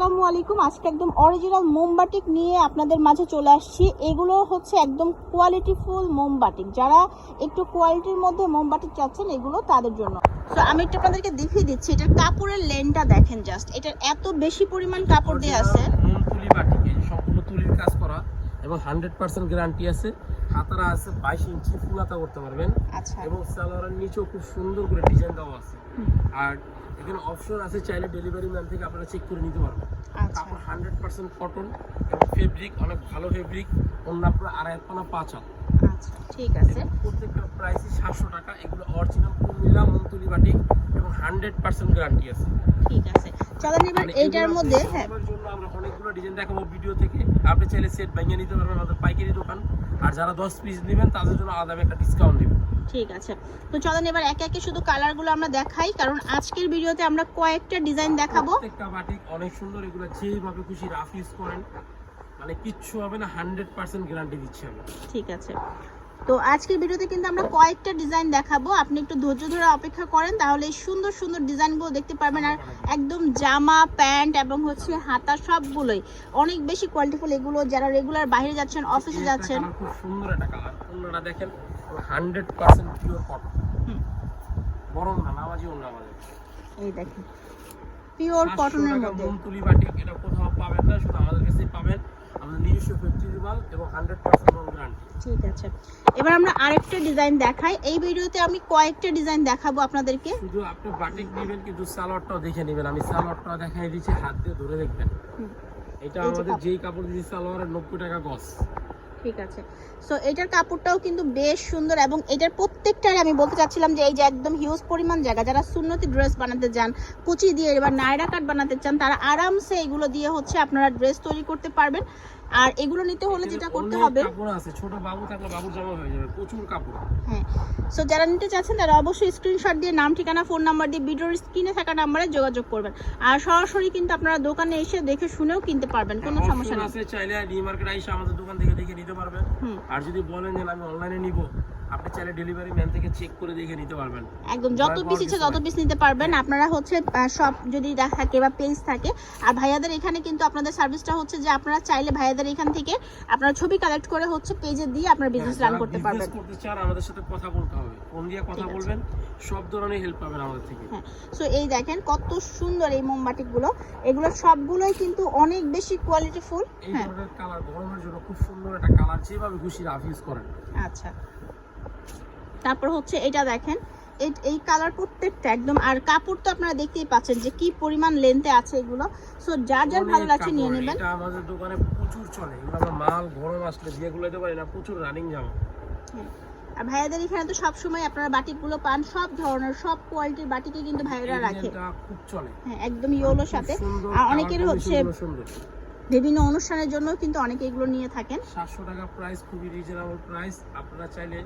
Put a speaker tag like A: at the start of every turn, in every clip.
A: আসসালামু আলাইকুম। আজকে একদম অরিজিনাল মোমবাটিক নিয়ে আপনাদের মাঝে চলে আসছি। এগুলো হচ্ছে একদম কোয়ালিটিফুল মোমবাটিক যারা একটু কোয়ালিটির মধ্যে মোমবাটিক চাচ্ছেন এগুলো তাদের জন্য। তো আমি একটু আপনাদেরকে দেখিয়ে দিচ্ছি এটার কাপড়ের লেনটা দেখেন জাস্ট এটার এত বেশি পরিমাণ কাপড় দিয়ে আছে।
B: তুলি বাটি এই সম্পূর্ণ তুলির কাজ করা এবং হান্ড্রেড পার্সেন্ট গ্যারান্টি আছে। হাতারা আছে বাইশ ইঞ্চি ফুলাতা করতে পারবেন।
A: আচ্ছা।
B: এবং সালোয়ারের নিচেও খুব সুন্দর করে ডিজাইন দেওয়া আছে। আর এখানে অপশন আছে চাইলে ডেলিভারি ম্যান থেকে আপনারা চেক করে নিতে পারবেন। কাপড় হান্ড্রেড পার্সেন্ট কটন এবং ফেব্রিক অনেক ভালো ফেব্রিক অন্য আপনার আড়াই পানা পাঁচ হাত
A: আচ্ছা ঠিক আছে।
B: প্রত্যেকটা প্রাইসই সাতশো টাকা এগুলো অরিজিনাল কুমিল্লা মুমতুলি বাটি এবং হান্ড্রেড পার্সেন্ট গ্যারান্টি আছে।
A: ঠিক আছে। চলেন এবার
B: মানে
A: এইটার মধ্যে হ্যাঁ।
B: জন্য আমরা অনেকগুলো ডিজাইন দেখাবো ভিডিও থেকে। আপনি চাইলে সেট ভেঙে নিতে পারবেন আমাদের পাইকারি দোকান। আর যারা দশ পিস নেবেন তাদের জন্য আলাদা একটা ডিসকাউন্ট দিবেন।
A: ঠিক আছে। তো চলেন এবার একে একে শুধু কালারগুলো আমরা দেখাই কারণ আজকের ভিডিওতে আমরা কয়েকটা ডিজাইন দেখাবো।
B: প্রত্যেকটা বাটিক অনেক সুন্দর এগুলো যেভাবে খুশি রাফ ইউজ করেন। মানে কিচ্ছু হবে না হান্ড্রেড পার্সেন্ট গ্যারান্টি দিচ্ছি আমি
A: ঠিক আছে। তো আজকের ভিডিওতে কিন্তু আমরা কয়েকটা ডিজাইন দেখাবো। আপনি একটু ধৈর্য ধরে অপেক্ষা করেন তাহলে সুন্দর সুন্দর ডিজাইনগুলো দেখতে পারবেন। আর একদম জামা প্যান্ট এবং হচ্ছে হাতা সবগুলোই অনেক বেশি কোয়ালিটিফুল এগুলো যারা রেগুলার বাইরে যাচ্ছেন অফিসে যাচ্ছেন।
B: colour খুব সুন্দর একটা কালার অন্যরা দেখেন হান্ড্রেড পার্সেন্ট পিওর কটন বরং না নামাজি অন্য
A: এই দেখেন পিওর কটনের মধ্যে।
B: এটা কোথাও পাবেন না শুধু আমাদের কাছেই পাবেন। আমাদের নিজস্ব ফ্যাক্টরি মাল এবং হান্ড্রেড পার্সেন্ট গ্যারান্টি
A: ঠিক আছে। এবার আমরা আরেকটা ডিজাইন দেখাই। এই ভিডিওতে আমি কয়েকটা ডিজাইন দেখাবো আপনাদেরকে।
B: শুধু আপনি বাটিক নেবেন কিন্তু সালোয়ারটাও দেখে নেবেন। আমি সালোয়ারটাও দেখাই দিচ্ছি হাত দিয়ে ধরে দেখবেন। এটা আমাদের যেই কাপড় দিচ্ছি সালোয়ারের নব্বই টাকা গস
A: ঠিক আছে। সো এটার কাপড়টাও কিন্তু বেশ সুন্দর এবং এটার প্রত্যেকটার আমি বলতে চাচ্ছিলাম যে এই যে একদম হিউজ পরিমাণ জায়গা যারা সুন্নতি ড্রেস বানাতে চান কুচি দিয়ে বা নায়রা কাট বানাতে চান তারা আরামসে এগুলো দিয়ে হচ্ছে আপনারা ড্রেস তৈরি করতে পারবেন। আর এগুলো নিতে হলে যেটা করতে হবে
B: কাপড় আছে ছোট বাবু থাকলে বাবুর জামা হয়ে যাবে প্রচুর কাপড়।
A: হ্যাঁ। সো যারা নিতে চাচ্ছেন তারা অবশ্যই স্ক্রিনশট দিয়ে নাম ঠিকানা ফোন নাম্বার দিয়ে ভিডিওর স্ক্রিনে থাকা নাম্বারে যোগাযোগ করবেন। আর সরাসরি কিন্তু আপনারা দোকানে এসে দেখে শুনেও কিনতে পারবেন কোনো সমস্যা নেই।
B: চাইলে ডি মার্কেট আইসা আমাদের দোকান থেকে দেখে নিতে পারবেন। আর যদি বলেন যে আমি অনলাইনে নিব আপনি চাইলে ডেলিভারি ম্যান থেকে চেক করে দেখে নিতে পারবেন।
A: একদম যত পিস ইচ্ছে তত। পিস নিতে পারবেন। আপনারা হচ্ছে সব যদি থাকে বা পেজ থাকে আর ভাইয়াদের এখানে কিন্তু আপনাদের সার্ভিসটা হচ্ছে যে আপনারা চাইলে ভাইয়াদের এখান থেকে আপনারা ছবি কালেক্ট করে হচ্ছে পেজে দিয়ে আপনারা বিজনেস
B: হ্যাঁ,
A: রান করতে পারবেন।
B: করতে চান আমাদের সাথে কথা বলতে হবে। ফোন দিয়ে কথা বলবেন সব ধরনের হেল্প পাবেন আমাদের থেকে।
A: হ্যাঁ সো এই দেখেন কত সুন্দর এই মোমবাতিগুলো। এগুলো সবগুলোই কিন্তু অনেক বেশি কোয়ালিটিফুল
B: এই
A: হ্যাঁ।
B: কালার গরমের জন্য খুব সুন্দর একটা কালার যেভাবে খুশি রাফ ইউজ করেন।
A: আচ্ছা। তারপর হচ্ছে এটা দেখেন এই- কালার প্রত্যেকটা একদম আর কাপড় তো আপনারা দেখতেই পাচ্ছেন যে কি পরিমাণ লেন্থে আছে এগুলো। সো যার যার ভালো লাগছে নিয়ে নেবেন।
B: এটা আমাদের দোকানে প্রচুর চলে। এগুলো আমরা মাল গরম আসলে দিয়ে গুলাইতে পারি না প্রচুর রানিং জামা।
A: আর ভাইয়াদের এখানে তো সবসময় আপনারা বাটিকগুলো পান সব ধরনের সব কোয়ালিটির বাটিকে কিন্তু ভাইয়েরা রাখে।
B: খুব চলে।
A: হ্যাঁ একদম ইয়েলোর সাথে আর অনেকের হচ্ছে বিভিন্ন অনুষ্ঠানের জন্য কিন্তু অনেকে এগুলো নিয়ে থাকেন।
B: সাতশো টাকা প্রাইস খুবই রিজনেবল প্রাইস আপনারা চাইলে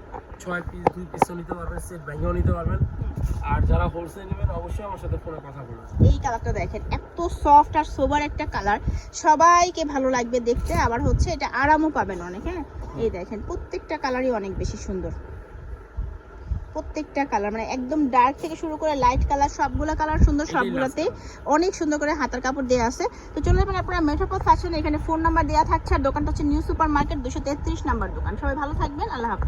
B: ছয় পিস দুই পিসও নিতে পারবেন সেট ভেঙেও নিতে পারবেন। আর যারা হোলসেল নেবেন অবশ্যই আমার সাথে ফোনে কথা বলবেন
A: এই কালারটা দেখেন এত সফট আর সোবার একটা কালার। সবাইকে ভালো লাগবে দেখতে আবার হচ্ছে এটা আরামও পাবেন অনেক হ্যাঁ? এই দেখেন প্রত্যেকটা কালারই অনেক বেশি সুন্দর। প্রত্যেকটা কালার মানে একদম ডার্ক থেকে শুরু করে লাইট কালার সবগুলো কালার সুন্দর
B: সবগুলোতে
A: সবগুলোতেই অনেক সুন্দর করে হাতার কাপড় দেওয়া আছে। তো চলে যাবেন আপনারা মেট্রোপল ফ্যাশন এখানে ফোন নাম্বার দেওয়া থাকছে আর দোকানটা হচ্ছে নিউ সুপার মার্কেট দুশো তেত্রিশ নাম্বার দোকান। সবাই ভালো থাকবেন আল্লাহ হাফিজ।